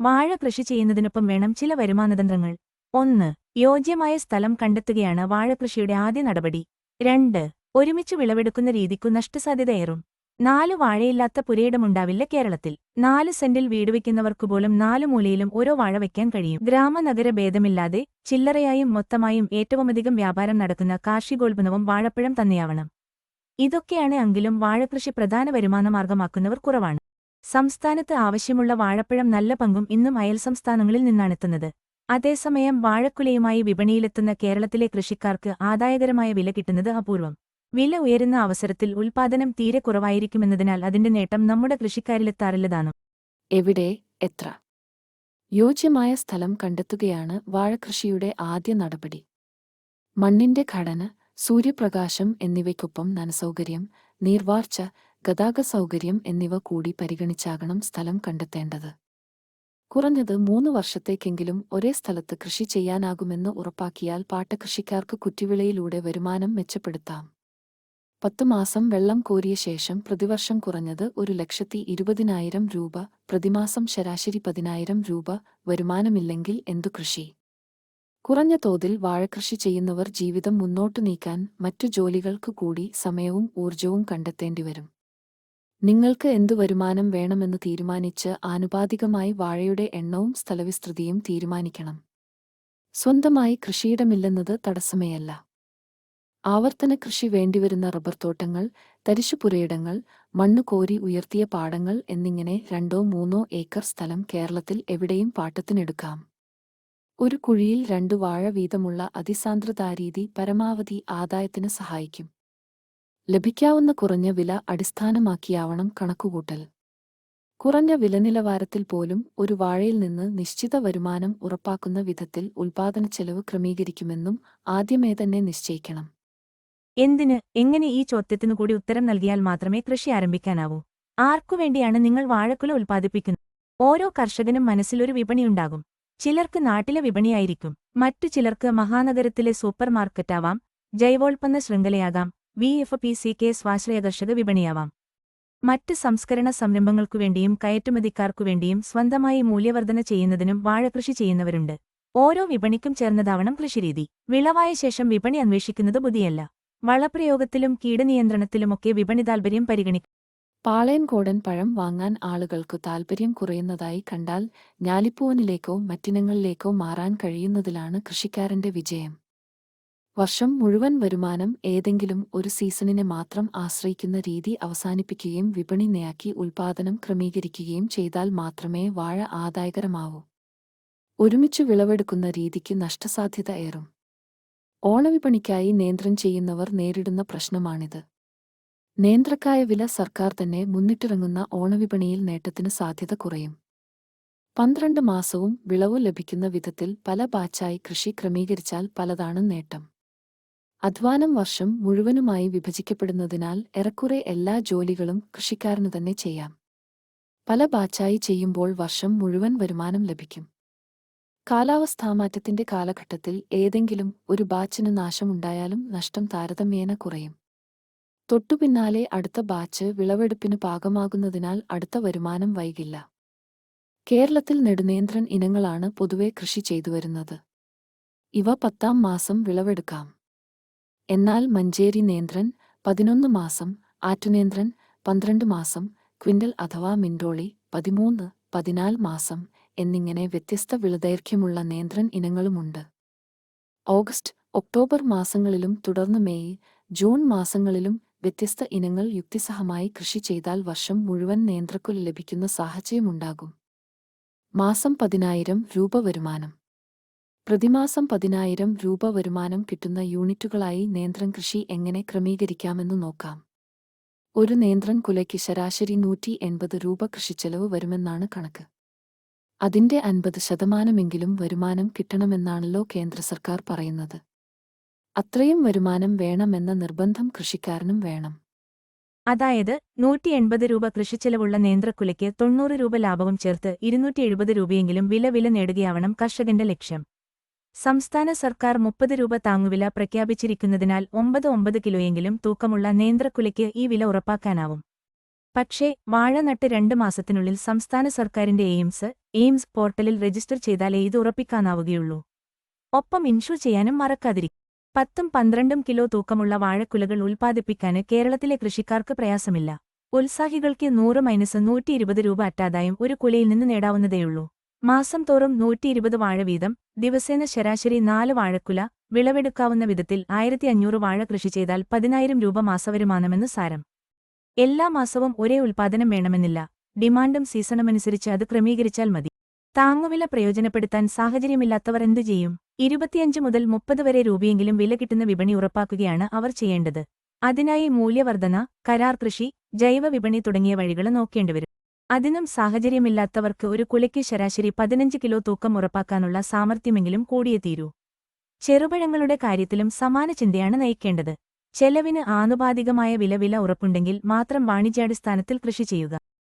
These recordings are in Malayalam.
വാഴ കൃഷി ചെയ്യുന്നതിനൊപ്പം വേണം ചില വരുമാനതന്ത്രങ്ങൾ ഒന്ന് യോജ്യമായ സ്ഥലം കണ്ടെത്തുകയാണ് വാഴകൃഷിയുടെ ആദ്യ നടപടി. രണ്ട് ഒരുമിച്ച് വിളവെടുക്കുന്ന രീതിക്കു നഷ്ടസാധ്യതയേറും. നാല് വാഴയില്ലാത്ത പുരയിടമുണ്ടാവില്ല കേരളത്തിൽ. നാല് സെന്റിൽ വീട് വയ്ക്കുന്നവർക്കു പോലും നാലു മൂലയിലും ഓരോ വാഴ വയ്ക്കാൻ കഴിയും. ഗ്രാമനഗര ഭേദമില്ലാതെ ചില്ലറയായും മൊത്തമായും ഏറ്റവുമധികം വ്യാപാരം നടക്കുന്ന കാർഷികോൽപ്പന്നവും വാഴപ്പഴം തന്നെയാവണം. ഇതൊക്കെയാണ് എങ്കിലും വാഴകൃഷി പ്രധാന വരുമാനമാർഗമാക്കുന്നവർ കുറവാണ്. സംസ്ഥാനത്ത് ആവശ്യമുള്ള വാഴപ്പഴം നല്ല പങ്കും ഇന്നും അയൽ സംസ്ഥാനങ്ങളിൽ നിന്നാണെത്തുന്നത്. അതേസമയം വാഴക്കുലയുമായി വിപണിയിലെത്തുന്ന കേരളത്തിലെ കൃഷിക്കാർക്ക് ആദായകരമായ വില കിട്ടുന്നത് അപൂർവം. വില ഉയരുന്ന അവസരത്തിൽ ഉൽപാദനം തീരെ കുറവായിരിക്കുമെന്നതിനാൽ അതിന്റെ നേട്ടം നമ്മുടെ കൃഷിക്കാരിലെത്താറില്ലതാനും. എവിടെ? എത്ര? യോജ്യമായ സ്ഥലം കണ്ടെത്തുകയാണ് വാഴകൃഷിയുടെ ആദ്യ നടപടി. മണ്ണിന്റെ ഘടന സൂര്യപ്രകാശം എന്നിവയ്ക്കൊപ്പം നനസൗകര്യം നീർവാർച്ച ഗതാഗത സൗകര്യം എന്നിവ കൂടി പരിഗണിച്ചാകണം സ്ഥലം കണ്ടെത്തേണ്ടത്. കുറഞ്ഞത് മൂന്ന് വർഷത്തേക്കെങ്കിലും ഒരേ സ്ഥലത്ത് കൃഷി ചെയ്യാനാകുമെന്ന് ഉറപ്പാക്കിയാൽ പാട്ടകൃഷിക്കാർക്ക് കുറ്റിവിളയിലൂടെ വരുമാനം മെച്ചപ്പെടുത്താം. പത്തു മാസം വെള്ളം കോരിയ ശേഷം പ്രതിവർഷം കുറഞ്ഞത് ഒരു ലക്ഷത്തി ഇരുപതിനായിരം രൂപ പ്രതിമാസം ശരാശരി പതിനായിരം രൂപ വരുമാനമില്ലെങ്കിൽ എന്തു കൃഷി? കുറഞ്ഞ തോതിൽ വാഴകൃഷി ചെയ്യുന്നവർ ജീവിതം മുന്നോട്ടു നീക്കാൻ മറ്റു ജോലികൾക്കു കൂടി സമയവും ഊർജവും കണ്ടെത്തേണ്ടിവരും. നിങ്ങൾക്ക് എന്തു വരുമാനം വേണമെന്ന് തീരുമാനിച്ച് ആനുപാതികമായി വാഴയുടെ എണ്ണവും സ്ഥലവിസ്തൃതിയും തീരുമാനിക്കണം. സ്വന്തമായി കൃഷിയിടമില്ലെന്നത് തടസ്സമേയല്ല. ആവർത്തന കൃഷി വേണ്ടിവരുന്ന റബ്ബർ തോട്ടങ്ങൾ തരിശുപുരയിടങ്ങൾ മണ്ണു കോരി ഉയർത്തിയ പാടങ്ങൾ എന്നിങ്ങനെ രണ്ടോ മൂന്നോ ഏക്കർ സ്ഥലം കേരളത്തിൽ എവിടെയും പാട്ടത്തിനെടുക്കാം. ഒരു കുഴിയിൽ രണ്ടു വാഴ വീതമുള്ള അതിസാന്ദ്രതാരീതി പരമാവധി ആദായത്തിന് സഹായിക്കും. ലഭിക്കാവുന്ന കുറഞ്ഞ വില അടിസ്ഥാനമാക്കിയാവണം കണക്കുകൂട്ടൽ. കുറഞ്ഞ വിലനിലവാരത്തിൽ പോലും ഒരു വാഴയിൽ നിന്ന് നിശ്ചിത വരുമാനം ഉറപ്പാക്കുന്ന വിധത്തിൽ ഉൽപാദന ചെലവ് ക്രമീകരിക്കുമെന്നും ആദ്യമേ തന്നെ നിശ്ചയിക്കണം. എന്തിന്? എങ്ങനെ ഈ ചോദ്യത്തിനു കൂടി ഉത്തരം നൽകിയാൽ മാത്രമേ കൃഷി ആരംഭിക്കാനാവൂ? ആർക്കുവേണ്ടിയാണ് നിങ്ങൾ വാഴക്കുല ഉൽപ്പാദിപ്പിക്കുന്നത്? ഓരോ കർഷകനും മനസ്സിലൊരു വിപണിയുണ്ടാകും ചിലർക്ക് നാട്ടിലെ വിപണിയായിരിക്കും. മറ്റു ചിലർക്ക് മഹാനഗരത്തിലെ സൂപ്പർ മാർക്കറ്റാവാം ജൈവോൽപ്പന്ന ശൃംഖലയാകാം V F P C K സ്വാശ്രയദർശക വിപണിയാവാം. മറ്റ് സംസ്കരണ സംരംഭങ്ങൾക്കുവേണ്ടിയും കയറ്റുമതിക്കാർക്കുവേണ്ടിയും സ്വന്തമായി മൂല്യവർധന ചെയ്യുന്നതിനും വാഴകൃഷി ചെയ്യുന്നവരുണ്ട്. ഓരോ വിപണിക്കും ചേർന്നതാവണം കൃഷിരീതി. വിളവായ ശേഷം വിപണി അന്വേഷിക്കുന്നത് ബുദ്ധിയല്ല വളപ്രയോഗത്തിലും കീടനിയന്ത്രണത്തിലുമൊക്കെ വിപണി താൽപര്യം പരിഗണിക്കും പാളയൻകോടൻ പഴം വാങ്ങാൻ ആളുകൾക്കു താൽപര്യം കുറയുന്നതായി കണ്ടാൽ ഞാലിപ്പൂവനിലേക്കോ മറ്റിനങ്ങളിലേക്കോ മാറാൻ കഴിയുന്നതിലാണ് കൃഷിക്കാരന്റെ വിജയം. വർഷം മുഴുവൻ വരുമാനം ഏതെങ്കിലും ഒരു സീസണിനെ മാത്രം ആശ്രയിക്കുന്ന രീതി അവസാനിപ്പിക്കുകയും വിപണി നയാക്കി ഉൽപാദനം ക്രമീകരിക്കുകയും ചെയ്താൽ മാത്രമേ വാഴ ആദായകരമാവൂ. ഒരുമിച്ച് വിളവെടുക്കുന്ന രീതിക്ക് നഷ്ടസാധ്യത ഏറും. ഓണവിപണിക്കായി നിയന്ത്രണം ചെയ്യുന്നവർ നേരിടുന്ന പ്രശ്നമാണിത്. നേന്ത്രക്കായ വില സർക്കാർ തന്നെ മുന്നിട്ടിറങ്ങുന്ന ഓണവിപണിയിൽ നേട്ടത്തിന് സാധ്യത കുറയും. പന്ത്രണ്ട് മാസവും വിളവ് ലഭിക്കുന്ന വിധത്തിൽ പല ബാച്ചായി കൃഷി ക്രമീകരിച്ചാൽ പലതാണ് നേട്ടം. അധ്വാനം വർഷം മുഴുവനുമായി വിഭജിക്കപ്പെടുന്നതിനാൽ ഏറെക്കുറെ എല്ലാ ജോലികളും കൃഷിക്കാരനു തന്നെ ചെയ്യാം. പല ബാച്ചായി ചെയ്യുമ്പോൾ വർഷം മുഴുവൻ വരുമാനം ലഭിക്കും. കാലാവസ്ഥാമാറ്റത്തിന്റെ കാലഘട്ടത്തിൽ ഏതെങ്കിലും ഒരു ബാച്ചിന് നാശമുണ്ടായാലും നഷ്ടം താരതമ്യേന കുറയും. തൊട്ടുപിന്നാലെ അടുത്ത ബാച്ച് വിളവെടുപ്പിന് പാകമാകുന്നതിനാൽ അടുത്ത വരുമാനം വൈകില്ല. കേരളത്തിൽ നെടുനേന്ത്രൻ ഇനങ്ങളാണ് പൊതുവെ കൃഷി ചെയ്തുവരുന്നത്. ഇവ പത്താം മാസം വിളവെടുക്കാം. എന്നാൽ മഞ്ചേരി നേന്ത്രൻ പതിനൊന്ന് മാസം ആറ്റുനേന്ത്രൻ പന്ത്രണ്ട് മാസം ക്വിന്റൽ അഥവാ മിൻഡോളി പതിമൂന്ന് പതിനാല് മാസം എന്നിങ്ങനെ വ്യത്യസ്ത വിളദൈർഘ്യമുള്ള നേന്ത്രൻ ഇനങ്ങളുമുണ്ട്. ഓഗസ്റ്റ് ഒക്ടോബർ മാസങ്ങളിലും തുടർന്ന് മെയ് ജൂൺ മാസങ്ങളിലും വ്യത്യസ്ത ഇനങ്ങൾ യുക്തിസഹമായി കൃഷി ചെയ്താൽ വർഷം മുഴുവൻ നേന്ത്രക്കുൽ ലഭിക്കുന്ന സാഹചര്യമുണ്ടാകും. മാസം പതിനായിരം രൂപ വരുമാനം. പ്രതിമാസം പതിനായിരം രൂപ വരുമാനം കിട്ടുന്ന യൂണിറ്റുകളായി നേന്ത്രൻ കൃഷി എങ്ങനെ ക്രമീകരിക്കാമെന്ന് നോക്കാം. ഒരു നേന്ത്രൻ കുലയ്ക്ക് ശരാശരി നൂറ്റി എൺപത് രൂപ കൃഷിച്ചെലവ് വരുമെന്നാണ് കണക്ക്. അതിന്റെ അൻപത് ശതമാനമെങ്കിലും വരുമാനം കിട്ടണമെന്നാണല്ലോ കേന്ദ്ര സർക്കാർ പറയുന്നത്. അത്രയും വരുമാനം വേണമെന്ന നിർബന്ധം കൃഷിക്കാരനും വേണം. അതായത് നൂറ്റി എൺപത് രൂപ കൃഷിച്ചെലവുള്ള നേന്ത്രക്കുലയ്ക്ക് തൊണ്ണൂറ് രൂപ ലാഭവും ചേർത്ത് ഇരുന്നൂറ്റി എഴുപത് രൂപയെങ്കിലും വില വില നേടുകയാവണം കർഷകന്റെ ലക്ഷ്യം. സംസ്ഥാന സർക്കാർ മുപ്പത് രൂപ താങ്ങുവില പ്രഖ്യാപിച്ചിരിക്കുന്നതിനാൽ ഒമ്പത് ഒമ്പത് കിലോയെങ്കിലും തൂക്കമുള്ള നേന്ത്രക്കുലയ്ക്ക് ഈ വില ഉറപ്പാക്കാനാവും. പക്ഷേ വാഴ നട്ട് രണ്ട് മാസത്തിനുള്ളിൽ സംസ്ഥാന സർക്കാരിന്റെ എയിംസ് എയിംസ് പോർട്ടലിൽ രജിസ്റ്റർ ചെയ്താലേ ഇത് ഉറപ്പിക്കാനാവുകയുള്ളൂ. ഒപ്പം ഇൻഷൂർ ചെയ്യാനും മറക്കാതിരിക്കും പത്തും പന്ത്രണ്ടും കിലോ തൂക്കമുള്ള വാഴക്കുലകൾ ഉൽപ്പാദിപ്പിക്കാന് കേരളത്തിലെ കൃഷിക്കാർക്ക് പ്രയാസമില്ല. ഉത്സാഹികൾക്ക് നൂറ് മൈനസ് നൂറ്റി ഇരുപത് രൂപ അറ്റാദായം ഒരു കുലയിൽ നിന്ന് നേടാവുന്നതേയുള്ളൂ. മാസം തോറും നൂറ്റിയിരുപത് വാഴ വീതം ദിവസേന ശരാശരി നാല് വാഴക്കുല വിളവെടുക്കാവുന്ന വിധത്തിൽ ആയിരത്തി അഞ്ഞൂറ് വാഴ കൃഷി ചെയ്താൽ പതിനായിരം രൂപ മാസവരുമാനമെന്ന് സാരം. എല്ലാ മാസവും ഒരേ ഉൽപ്പാദനം വേണമെന്നില്ല. ഡിമാൻഡും സീസണുമനുസരിച്ച് അത് ക്രമീകരിച്ചാൽ മതി. താങ്ങുവില പ്രയോജനപ്പെടുത്താൻ സാഹചര്യമില്ലാത്തവർ എന്തു ചെയ്യും? ഇരുപത്തിയഞ്ച് മുതൽ മുപ്പത് വരെ രൂപയെങ്കിലും വില കിട്ടുന്ന വിപണി ഉറപ്പാക്കുകയാണ് അവർ ചെയ്യേണ്ടത്. അതിനായി മൂല്യവർധന കരാർ കൃഷി ജൈവ വിപണി തുടങ്ങിയ വഴികൾ നോക്കേണ്ടിവരും അതിനും സാഹചര്യമില്ലാത്തവർക്ക് ഒരു കുലയ്ക്ക് ശരാശരി പതിനഞ്ച് കിലോ തൂക്കം ഉറപ്പാക്കാനുള്ള സാമർഥ്യമെങ്കിലും കൂടിയേ തീരൂ. ചെറുപഴങ്ങളുടെ കാര്യത്തിലും സമാന ചിന്തയാണ് നയിക്കേണ്ടത്. ചെലവിന് ആനുപാതികമായ വില വില ഉറപ്പുണ്ടെങ്കിൽ മാത്രം വാണിജ്യാടിസ്ഥാനത്തിൽ കൃഷി ചെയ്യുക.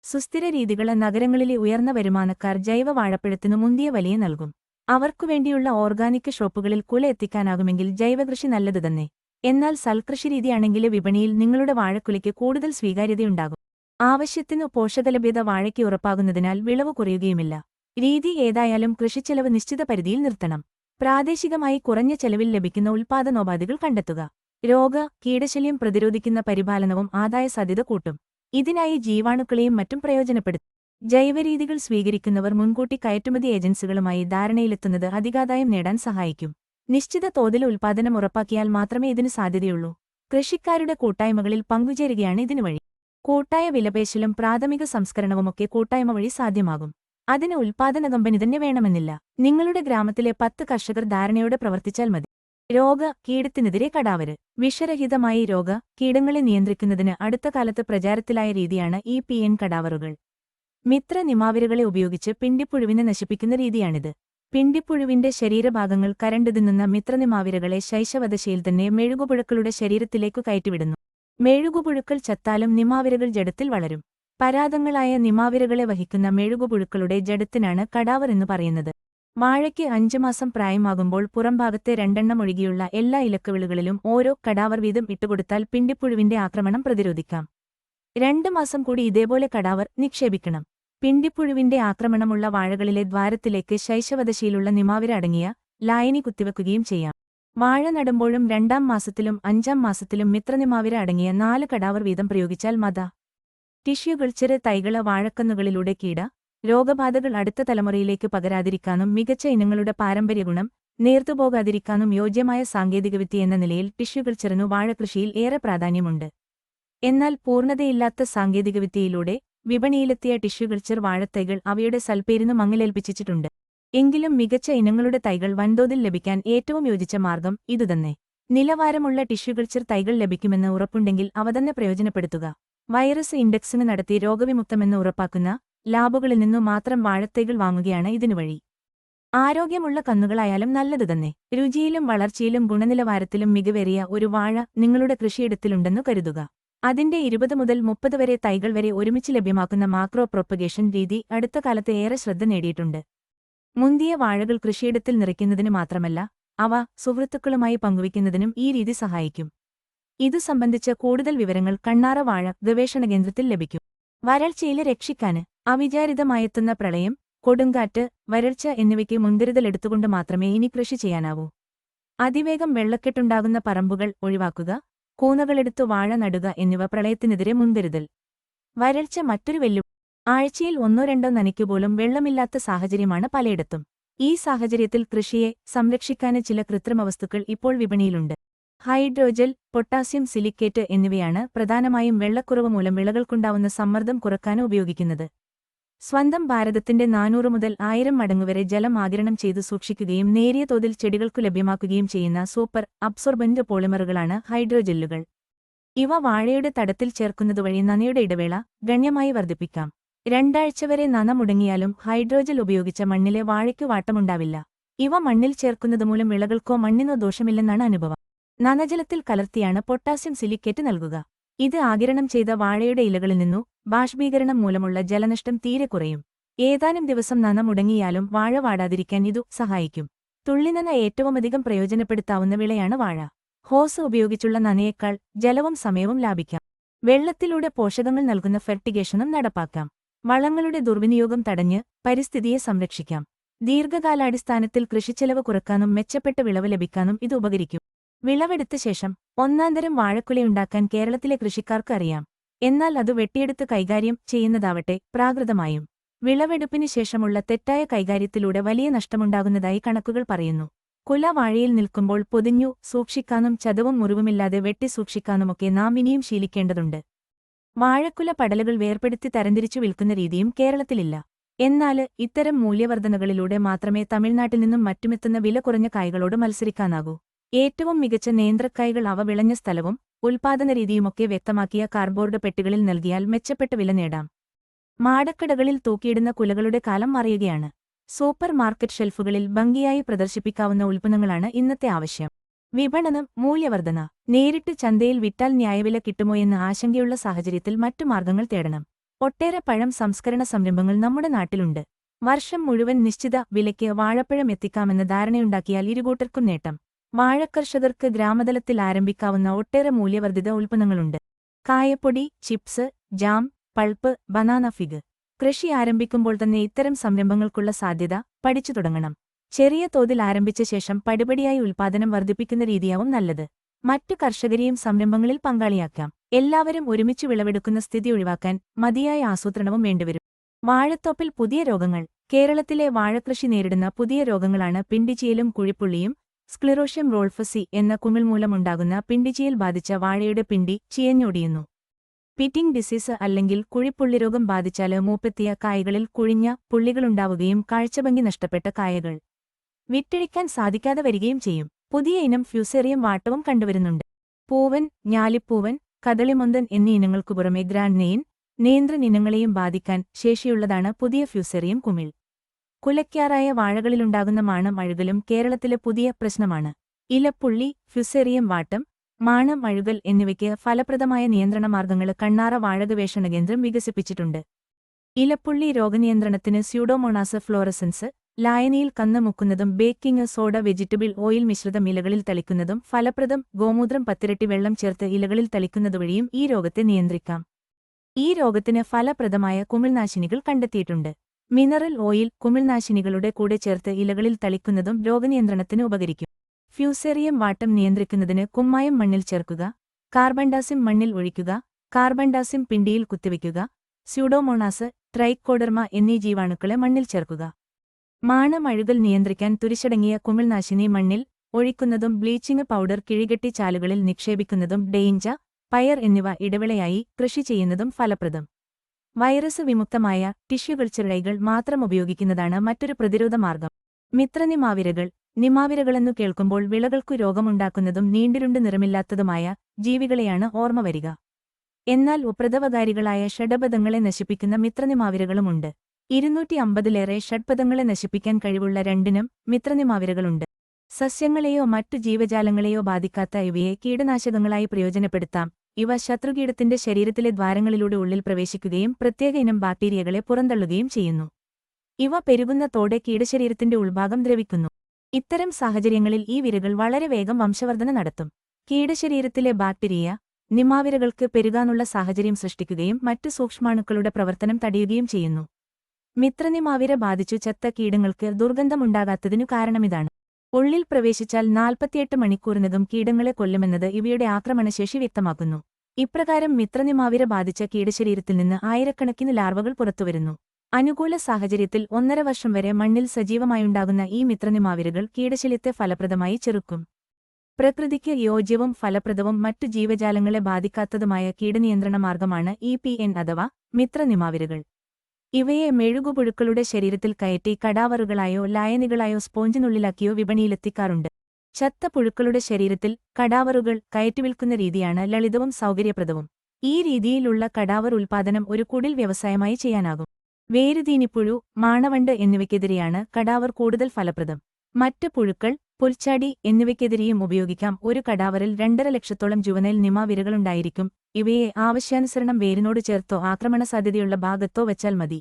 സുസ്ഥിര രീതികളെ നഗരങ്ങളിലെ ഉയർന്ന വരുമാനക്കാർ ജൈവ വാഴപ്പഴത്തിനു മുന്തിയ വലിയ നൽകും. അവർക്കുവേണ്ടിയുള്ള ഓർഗാനിക് ഷോപ്പുകളിൽ കുല എത്തിക്കാനാകുമെങ്കിൽ ജൈവകൃഷി നല്ലത് തന്നെ. എന്നാൽ സൽകൃഷി രീതിയാണെങ്കിൽ വിപണിയിൽ നിങ്ങളുടെ വാഴക്കുലയ്ക്ക് കൂടുതൽ സ്വീകാര്യതയുണ്ടാകും. ആവശ്യത്തിനു പോഷകലഭ്യത വാഴയ്ക്ക് ഉറപ്പാകുന്നതിനാൽ വിളവ് കുറയുകയുമില്ല. രീതി ഏതായാലും കൃഷിച്ചെലവ് നിശ്ചിത പരിധിയിൽ നിർത്തണം. പ്രാദേശികമായി കുറഞ്ഞ ചെലവിൽ ലഭിക്കുന്ന ഉൽപാദനോപാധികൾ കണ്ടെത്തുക. രോഗ കീടശല്യം പ്രതിരോധിക്കുന്ന പരിപാലനവും ആദായ സാധ്യത കൂട്ടും. ഇതിനായി ജീവാണുക്കളെയും മറ്റും പ്രയോജനപ്പെടുത്തും. ജൈവരീതികൾ സ്വീകരിക്കുന്നവർ മുൻകൂട്ടി കയറ്റുമതി ഏജൻസികളുമായി ധാരണയിലെത്തുന്നത് അധികാദായം നേടാൻ സഹായിക്കും. നിശ്ചിത തോതിൽ ഉൽപാദനം ഉറപ്പാക്കിയാൽ മാത്രമേ ഇതിന് സാധ്യതയുള്ളൂ. കൃഷിക്കാരുടെ കൂട്ടായ്മകളിൽ പങ്കുചേരുകയാണ് ഇതിനു വഴി. കൂട്ടായ വിലപേശലും പ്രാഥമിക സംസ്കരണവുമൊക്കെ കൂട്ടായ്മ വഴി സാധ്യമാകും. അതിന് ഉൽപാദന കമ്പനി തന്നെ വേണമെന്നില്ല. നിങ്ങളുടെ ഗ്രാമത്തിലെ പത്ത് കർഷകർ ധാരണയോടെ പ്രവർത്തിച്ചാൽ മതി. രോഗ കീടത്തിനെതിരെ കടാവര്. വിഷരഹിതമായി രോഗ കീടങ്ങളെ നിയന്ത്രിക്കുന്നതിന് അടുത്ത കാലത്ത് പ്രചാരത്തിലായ രീതിയാണ് ഈ പി എൻ കടാവറുകൾ. മിത്ര നിമാവിരകളെ ഉപയോഗിച്ച് പിണ്ടിപ്പുഴുവിനെ നശിപ്പിക്കുന്ന രീതിയാണിത്. പിണ്ടിപ്പുഴുവിന്റെ ശരീരഭാഗങ്ങൾ കരണ്ടു തിന്നുന്ന മിത്രനിമാവിരകളെ ശൈശവദശയിൽ തന്നെ മെഴുകുപുഴുക്കളുടെ ശരീരത്തിലേക്കു കയറ്റിവിടുന്നു. മെഴുകുപുഴുക്കൾ ചത്താലും നിമാവിരകൾ ജഡത്തിൽ വളരും. പരാതങ്ങളായ നിമാവിരകളെ വഹിക്കുന്ന മെഴുകുപുഴുക്കളുടെ ജഡത്തിനാണ് കടാവർ എന്ന് പറയുന്നത്. വാഴയ്ക്ക് അഞ്ചു മാസം പ്രായമാകുമ്പോൾ പുറംഭാഗത്തെ രണ്ടെണ്ണം ഒഴികെയുള്ള എല്ലാ ഇലക്കവിളുകളിലും ഓരോ കടാവർ വീതം ഇട്ടുകൊടുത്താൽ പിണ്ടിപ്പുഴുവിന്റെ ആക്രമണം പ്രതിരോധിക്കാം. രണ്ട് മാസം കൂടി ഇതേപോലെ കടാവർ നിക്ഷേപിക്കണം. പിണ്ടിപ്പുഴുവിന്റെ ആക്രമണമുള്ള വാഴകളിലെ ദ്വാരത്തിലേക്ക് ശൈശവദശയിലുള്ള നിമാവിര അടങ്ങിയ ലായനി കുത്തിവെക്കുകയും ചെയ്യാം. വാഴ നടുമ്പോഴും രണ്ടാം മാസത്തിലും അഞ്ചാം മാസത്തിലും മിത്രനിമാവിര അടങ്ങിയ നാല് കടാവർ വീതം പ്രയോഗിച്ചാൽ മത. ടിഷ്യൂകൾ ചെറിയ തൈകള വാഴക്കന്നുകളിലൂടെ കീട രോഗബാധകൾ അടുത്ത തലമുറയിലേക്ക് പകരാതിരിക്കാനും മികച്ച ഇനങ്ങളുടെ പാരമ്പര്യ ഗുണം നേർത്തുപോകാതിരിക്കാനും യോജ്യമായ സാങ്കേതികവിദ്യ എന്ന നിലയിൽ ടിഷ്യൂകൾ കൾച്ചറിനു വാഴകൃഷിയിൽ ഏറെ പ്രാധാന്യമുണ്ട്. എന്നാൽ പൂർണതയില്ലാത്ത സാങ്കേതികവിദ്യയിലൂടെ വിപണിയിലെത്തിയ ടിഷ്യൂ കൾച്ചർ വാഴത്തൈകൾ അവയുടെ സൽപ്പേരിനു മങ്ങലേൽപ്പിച്ചിട്ടുണ്ട്. എങ്കിലും മികച്ച ഇനങ്ങളുടെ തൈകൾ വൻതോതിൽ ലഭിക്കാൻ ഏറ്റവും യോജിച്ച മാർഗം ഇതുതന്നെ. നിലവാരമുള്ള ടിഷ്യൂ കൾച്ചർ തൈകൾ ലഭിക്കുമെന്ന് ഉറപ്പുണ്ടെങ്കിൽ അവ തന്നെ പ്രയോജനപ്പെടുത്തുക. വൈറസ് ഇൻഡെക്സിന് നടത്തി രോഗവിമുക്തമെന്ന് ഉറപ്പാക്കുന്ന ലാബുകളിൽ നിന്നു മാത്രം വാഴത്തൈകൾ വാങ്ങുകയാണ് ഇതിനു വഴി. ആരോഗ്യമുള്ള കന്നുകളായാലും നല്ലതു തന്നെ. രുചിയിലും വളർച്ചയിലും ഗുണനിലവാരത്തിലും മികവേറിയ ഒരു വാഴ നിങ്ങളുടെ കൃഷിയിടത്തിലുണ്ടെന്നു കരുതുക. അതിന്റെ ഇരുപത് മുതൽ മുപ്പത് വരെ തൈകൾ വരെ ഒരുമിച്ച് ലഭ്യമാക്കുന്ന മാക്രോ പ്രൊപ്പഗേഷൻ രീതി അടുത്ത കാലത്ത് ഏറെ ശ്രദ്ധ നേടിയിട്ടുണ്ട്. മുന്തിയ വാഴകൾ കൃഷിയിടത്തിൽ നിറയ്ക്കുന്നതിന് മാത്രമല്ല അവ സുഹൃത്തുക്കളുമായി പങ്കുവയ്ക്കുന്നതിനും ഈ രീതി സഹായിക്കും. ഇതു സംബന്ധിച്ച കൂടുതൽ വിവരങ്ങൾ കണ്ണാറ വാഴ ഗവേഷണ കേന്ദ്രത്തിൽ ലഭിക്കും. വരൾച്ചയിലെ രക്ഷിക്കാന് അവിചാരിതമായെത്തുന്ന പ്രളയം കൊടുങ്കാറ്റ് വരൾച്ച എന്നിവയ്ക്ക് മുൻകരുതലെടുത്തുകൊണ്ട് മാത്രമേ ഇനി കൃഷി ചെയ്യാനാവൂ. അതിവേഗം വെള്ളക്കെട്ടുണ്ടാകുന്ന പറമ്പുകൾ ഒഴിവാക്കുക കൂനകളെടുത്തു വാഴ നടുക എന്നിവ പ്രളയത്തിനെതിരെ മുൻകരുതൽ. വരൾച്ച മറ്റൊരു വെല്ലു ആഴ്ചയിൽ ഒന്നോ രണ്ടോ നനയ്ക്കുപോലും വെള്ളമില്ലാത്ത സാഹചര്യമാണ് പലയിടത്തും. ഈ സാഹചര്യത്തിൽ കൃഷിയെ സംരക്ഷിക്കാന് ചില കൃത്രിമവസ്തുക്കൾ ഇപ്പോൾ വിപണിയിലുണ്ട്. ഹൈഡ്രോജൽ പൊട്ടാസ്യം സിലിക്കേറ്റ് എന്നിവയാണ് പ്രധാനമായും വെള്ളക്കുറവ് മൂലം വിളകൾക്കുണ്ടാവുന്ന സമ്മർദ്ദം കുറക്കാനും ഉപയോഗിക്കുന്നത്. സ്വന്തം ഭാരതത്തിന്റെ നാനൂറ് മുതൽ ആയിരം മടങ്ങുവരെ ജലം ആഗിരണം ചെയ്തു സൂക്ഷിക്കുകയും നേരിയ തോതിൽ ചെടികൾക്കു ലഭ്യമാക്കുകയും ചെയ്യുന്ന സൂപ്പർ അബ്സോർബന്റ് പോളിമറുകളാണ് ഹൈഡ്രോജെല്ലുകൾ. ഇവ വാഴയുടെ തടത്തിൽ ചേർക്കുന്നതുവഴി നനയുടെ ഇടവേള ഗണ്യമായി വർദ്ധിപ്പിക്കാം. രണ്ടാഴ്ച വരെ നന മുടങ്ങിയാലും ഹൈഡ്രോജൽ ഉപയോഗിച്ച മണ്ണിലെ വാഴയ്ക്കു വാട്ടമുണ്ടാവില്ല. ഇവ മണ്ണിൽ ചേർക്കുന്നതുമൂലം വിളകൾക്കോ മണ്ണിനോ ദോഷമില്ലെന്നാണ് അനുഭവം. നനജലത്തിൽ കലർത്തിയാണ് പൊട്ടാസ്യം സിലിക്കേറ്റ് നൽകുക. ഇത് ആകിരണം ചെയ്ത വാഴയുടെ ഇലകളിൽ നിന്നു ബാഷ്പീകരണം മൂലമുള്ള ജലനഷ്ടം തീരെ കുറയും. ഏതാനും ദിവസം നന മുടങ്ങിയാലും വാഴ വാടാതിരിക്കാൻ ഇതു സഹായിക്കും. തുള്ളിനന ഏറ്റവുമധികം പ്രയോജനപ്പെടുത്താവുന്ന വിളയാണ് വാഴ. ഹോസ് ഉപയോഗിച്ചുള്ള നനയേക്കാൾ ജലവും സമയവും ലാഭിക്കാം. വെള്ളത്തിലൂടെ പോഷകങ്ങൾ നൽകുന്ന ഫെർട്ടിഗേഷനും നടപ്പാക്കാം. വളങ്ങളുടെ ദുർവിനിയോഗം തടഞ്ഞ് പരിസ്ഥിതിയെ സംരക്ഷിക്കാം. ദീർഘകാലാടിസ്ഥാനത്തിൽ കൃഷിച്ചെലവ് കുറക്കാനും മെച്ചപ്പെട്ട വിളവ് ലഭിക്കാനും ഇത് ഉപകരിക്കും. വിളവെടുത്ത ശേഷം ഒന്നാന്തരം വാഴക്കുലയുണ്ടാക്കാൻ കേരളത്തിലെ കൃഷിക്കാർക്ക് അറിയാം. എന്നാൽ അത് വെട്ടിയെടുത്ത് കൈകാര്യം ചെയ്യുന്നതാവട്ടെ പ്രാകൃതമായും. വിളവെടുപ്പിന് ശേഷമുള്ള തെറ്റായ കൈകാര്യത്തിലൂടെ വലിയ നഷ്ടമുണ്ടാകുന്നതായി കണക്കുകൾ പറയുന്നു. കുല വാഴയിൽ നിൽക്കുമ്പോൾ പൊതിഞ്ഞു സൂക്ഷിക്കാനും ചതവും മുറിവുമില്ലാതെ വെട്ടി സൂക്ഷിക്കാനുമൊക്കെ നാം ഇനിയും ശീലിക്കേണ്ടതുണ്ട്. വാഴക്കുല പടലുകൾ വേർപെടുത്തി തരംതിരിച്ചു വിൽക്കുന്ന രീതിയും കേരളത്തിലില്ല. എന്നാൽ ഇത്തരം മൂല്യവർധനകളിലൂടെ മാത്രമേ തമിഴ്നാട്ടിൽ നിന്നും മറ്റുമെത്തുന്ന വില കുറഞ്ഞ കായ്കളോട് മത്സരിക്കാനാകൂ. ഏറ്റവും മികച്ച നേന്ത്രക്കായകൾ അവ വിളഞ്ഞ സ്ഥലവും ഉൽപാദന രീതിയുമൊക്കെ വ്യക്തമാക്കിയ കാർഡ്ബോർഡ് പെട്ടികളിൽ നൽകിയാൽ മെച്ചപ്പെട്ട വില നേടാം. മാടക്കടകളിൽ തൂക്കിയിടുന്ന കുലകളുടെ കാലം മറിയുകയാണ് സൂപ്പർ മാർക്കറ്റ് ഷെൽഫുകളിൽ ഭംഗിയായി പ്രദർശിപ്പിക്കാവുന്ന ഉൽപ്പന്നങ്ങളാണ് ഇന്നത്തെ ആവശ്യം. വിപണനം മൂല്യവർധന നേരിട്ട് ചന്തയിൽ വിറ്റാൽ ന്യായവില എന്ന ആശങ്കയുള്ള സാഹചര്യത്തിൽ മറ്റു മാർഗങ്ങൾ തേടണം. ഒട്ടേറെ പഴം സംസ്കരണ സംരംഭങ്ങൾ നമ്മുടെ നാട്ടിലുണ്ട്. വർഷം മുഴുവൻ നിശ്ചിത വിലയ്ക്ക് വാഴപ്പഴം എത്തിക്കാമെന്ന ധാരണയുണ്ടാക്കിയാൽ ഇരുകൂട്ടർക്കും നേട്ടം. വാഴക്കർഷകർക്ക് ഗ്രാമതലത്തിൽ ആരംഭിക്കാവുന്ന ഒട്ടേറെ മൂല്യവർദ്ധിത ഉൽപ്പന്നങ്ങളുണ്ട്. കായപ്പൊടി chips jam pulp banana fig. കൃഷി ആരംഭിക്കുമ്പോൾ തന്നെ ഇത്തരം സംരംഭങ്ങൾക്കുള്ള സാധ്യത പഠിച്ചു തുടങ്ങണം. ചെറിയ തോതിൽ ആരംഭിച്ച ശേഷം പടിപടിയായി ഉൽപാദനം വർദ്ധിപ്പിക്കുന്ന രീതിയാവും നല്ലത്. മറ്റു കർഷകരെയും സംരംഭങ്ങളിൽ പങ്കാളിയാക്കാം. എല്ലാവരും ഒരുമിച്ച് വിളവെടുക്കുന്ന സ്ഥിതി ഒഴിവാക്കാൻ മതിയായ ആസൂത്രണവും വേണ്ടിവരും. വാഴത്തോപ്പിൽ പുതിയ രോഗങ്ങൾ. കേരളത്തിലെ വാഴകൃഷി നേരിടുന്ന പുതിയ രോഗങ്ങളാണ് പിണ്ടിച്ചിയലും കുഴിപ്പുള്ളിയും സ്ക്ലിറോഷ്യം റോൾഫസി എന്ന കുമിൾ മൂലമുണ്ടാകുന്ന പിണ്ടിച്ചിയൽ ബാധിച്ച വാഴയുടെ പിണ്ടി ചിയഞ്ഞൊടിയുന്നു. പിറ്റിംഗ് ഡിസീസ് അല്ലെങ്കിൽ കുഴിപ്പുള്ളി രോഗം ബാധിച്ചാൽ മൂപ്പെത്തിയ കായകളിൽ കുഴിഞ്ഞ പുള്ളികളുണ്ടാവുകയും കാഴ്ചഭംഗി നഷ്ടപ്പെട്ട കായകൾ. വിറ്റഴിക്കാൻ സാധിക്കാതെ വരികയും ചെയ്യും. പുതിയ ഇനം ഫ്യൂസേറിയം വാട്ടവും കണ്ടുവരുന്നുണ്ട്. പൂവൻ ഞാലിപ്പൂവൻ കദളിമൊന്തൻ എന്നീ ഇനങ്ങൾക്കു പുറമെ ഗ്രാൻഡ് നെയിൻ നേന്ത്രൻ ഇനങ്ങളെയും ബാധിക്കാൻ ശേഷിയുള്ളതാണ് പുതിയ ഫ്യൂസേറിയം കുമിൾ. കുലയ്ക്കാറായ വാഴകളിലുണ്ടാകുന്ന മാണം അഴുകലും കേരളത്തിലെ പുതിയ പ്രശ്നമാണ്. ഇലപ്പുള്ളി ഫ്യൂസേറിയം വാട്ടം മാണം അഴുകൽ എന്നിവയ്ക്ക് ഫലപ്രദമായ നിയന്ത്രണ മാർഗങ്ങൾ കണ്ണാറ വാഴഗവേഷണ കേന്ദ്രം വികസിപ്പിച്ചിട്ടുണ്ട്. ഇലപ്പുള്ളി രോഗനിയന്ത്രണത്തിന് സ്യൂഡോമോണാസ് ഫ്ലോറസൻസ് ലായനിയിൽ കന്നുമുക്കുന്നതും ബേക്കിംഗ് സോഡ വെജിറ്റബിൾ ഓയിൽ മിശ്രിതം ഇലകളിൽ തളിക്കുന്നതും ഫലപ്രദം ഗോമൂത്രം പത്തിരട്ടി വെള്ളം ചേർത്ത് ഇലകളിൽ തളിക്കുന്നതുവഴിയും ഈ രോഗത്തെ നിയന്ത്രിക്കാം. ഈ രോഗത്തിന് ഫലപ്രദമായ കുമിൾനാശിനികൾ കണ്ടെത്തിയിട്ടുണ്ട്. മിനറൽ ഓയിൽ കുമിൾനാശിനികളുടെ കൂടെ ചേർത്ത് ഇലകളിൽ തളിക്കുന്നതും രോഗനിയന്ത്രണത്തിന് ഉപകരിക്കും. ഫ്യൂസേറിയം വാട്ടം നിയന്ത്രിക്കുന്നതിന് കുമ്മായം മണ്ണിൽ ചേർക്കുക കാർബൺഡാസിം മണ്ണിൽ ഒഴിക്കുക കാർബൺഡാസിം പിണ്ടിയിൽ കുത്തിവയ്ക്കുക സ്യൂഡോമോണാസ് ട്രൈക്കോഡർമ എന്നീ ജീവാണുക്കളെ മണ്ണിൽ ചേർക്കുക. മാണം അഴുകൽ നിയന്ത്രിക്കാൻ തുരിശടങ്ങിയ കുമിൾനാശിനി മണ്ണിൽ ഒഴിക്കുന്നതും ബ്ലീച്ചിംഗ് പൗഡർ കിഴികെട്ടി ചാലുകളിൽ നിക്ഷേപിക്കുന്നതും ഡെയിഞ്ച പയർ എന്നിവ ഇടവിളയായി കൃഷി ചെയ്യുന്നതും ഫലപ്രദം. വൈറസ് വിമുക്തമായ ടിഷ്യൂ കൾച്ചറൈകൾ മാത്രം ഉപയോഗിക്കുന്നതാണ് മറ്റൊരു പ്രതിരോധ മാർഗം. മിത്രനിമാവിരകൾ നിമാവിരകളെന്നു കേൾക്കുമ്പോൾ വിളകൾക്കു രോഗമുണ്ടാക്കുന്നതും നീണ്ടിരുണ്ട് നിറമില്ലാത്തതുമായ ജീവികളെയാണ് ഓർമ്മ വരിക. എന്നാൽ ഉപ്രതവകാരികളായ ഷഡപദങ്ങളെ നശിപ്പിക്കുന്ന മിത്രനിമാവിരകളുമുണ്ട് ഇരുന്നൂറ്റി അമ്പതിലേറെ ഷഡ്പദങ്ങളെ നശിപ്പിക്കാൻ കഴിവുള്ള രണ്ടിനും മിത്രനിമാവിരകളുണ്ട്. സസ്യങ്ങളെയോ മറ്റു ജീവജാലങ്ങളെയോ ബാധിക്കാത്ത ഇവയെ കീടനാശകങ്ങളായി പ്രയോജനപ്പെടുത്താം. ഇവ ശത്രുകീടത്തിന്റെ ശരീരത്തിലെ ദ്വാരങ്ങളിലൂടെ ഉള്ളിൽ പ്രവേശിക്കുകയും പ്രത്യേക ഇനം ബാക്ടീരിയകളെ പുറന്തള്ളുകയും ചെയ്യുന്നു. ഇവ പെരുകുന്ന തോടെ കീടശരീരത്തിന്റെ ഉൾഭാഗം ദ്രവിക്കുന്നു. ഇത്തരം സാഹചര്യങ്ങളിൽ ഈ വിരകൾ വളരെ വേഗം വംശവർധന നടത്തും. കീടശരീരത്തിലെ ബാക്ടീരിയ നിമാവിരകൾക്ക് പെരുകാനുള്ള സാഹചര്യം സൃഷ്ടിക്കുകയും മറ്റു സൂക്ഷ്മാണുക്കളുടെ പ്രവർത്തനം തടയുകയും ചെയ്യുന്നു. മിത്രനിമാവിര ബാധിച്ചു ചത്ത കീടങ്ങൾക്ക് ദുർഗന്ധമുണ്ടാകാത്തതിനു കാരണമിതാണ്. ഉള്ളിൽ പ്രവേശിച്ചാൽ നാൽപ്പത്തിയെട്ട് മണിക്കൂറിനതും കീടങ്ങളെ കൊല്ലുമെന്നത് ഇവയുടെ ആക്രമണശേഷി വ്യക്തമാക്കുന്നു. ഇപ്രകാരം മിത്രനിമാവിര ബാധിച്ച കീടശരീരത്തിൽ നിന്ന് ആയിരക്കണക്കിന് ലാർവകൾ പുറത്തുവരുന്നു. അനുകൂല സാഹചര്യത്തിൽ ഒന്നര വർഷം വരെ മണ്ണിൽ സജീവമായുണ്ടാകുന്ന ഈ മിത്രനിമാവിരകൾ കീടശല്യത്തെ ഫലപ്രദമായി ചെറുക്കും. പ്രകൃതിക്ക് യോജ്യവും ഫലപ്രദവും മറ്റു ജീവജാലങ്ങളെ ബാധിക്കാത്തതുമായ കീടനിയന്ത്രണ മാർഗമാണ് ഇ പി എൻ അഥവാ മിത്രനിമാവിരകൾ. ഇവയെ മെഴുകുപുഴുക്കളുടെ ശരീരത്തിൽ കയറ്റി കടാവറുകളായോ ലായനികളായോ സ്പോഞ്ചിനുള്ളിലാക്കിയോ വിപണിയിലെത്തിക്കാറുണ്ട്. ചത്ത പുഴുക്കളുടെ ശരീരത്തിൽ കടാവറുകൾ കയറ്റിവിൽക്കുന്ന രീതിയാണ് ലളിതവും സൗകര്യപ്രദവും. ഈ രീതിയിലുള്ള കടാവർ ഉൽപാദനം ഒരു കുടിൽ വ്യവസായമായി ചെയ്യാനാകും. വേരുതീനിപ്പുഴു മാണവണ്ട് എന്നിവയ്ക്കെതിരെയാണ് കടാവർ കൂടുതൽ ഫലപ്രദം. മറ്റ് പുഴുക്കൾ പുൽച്ചാടി എന്നിവയ്ക്കെതിരെയും ഉപയോഗിക്കാം. ഒരു കടാവറിൽ രണ്ടര ലക്ഷത്തോളം ജുവനൈൽ നിമാവിരകളുണ്ടായിരിക്കും ഇവയെ ആവശ്യാനുസരണം വേരിനോട് ചേർത്തോ ആക്രമണ സാധ്യതയുള്ള ഭാഗത്തോ വെച്ചാൽ മതി.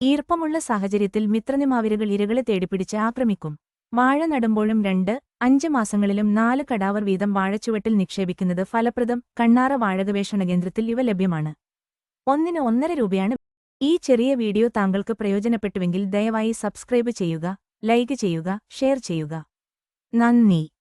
ഈർപ്പമുള്ള സാഹചര്യത്തിൽ മിത്രനിമാവിരകൾ ഇരകളെ തേടിപ്പിടിച്ച് ആക്രമിക്കും. വാഴ നടുമ്പോഴും രണ്ട് അഞ്ച് മാസങ്ങളിലും നാല് കടാവർ വീതം വാഴച്ചുവട്ടിൽ നിക്ഷേപിക്കുന്നത് ഫലപ്രദം. കണ്ണാറ വാഴഗവേഷണ കേന്ദ്രത്തിൽ ഇവ ലഭ്യമാണ്. ഒന്നിന് ഒന്നര രൂപയാണ്. ഈ ചെറിയ വീഡിയോ താങ്കൾക്ക് പ്രയോജനപ്പെട്ടുവെങ്കിൽ ദയവായി സബ്സ്ക്രൈബ് ചെയ്യുക ലൈക്ക് ചെയ്യുക ഷെയർ ചെയ്യുക. 南尼。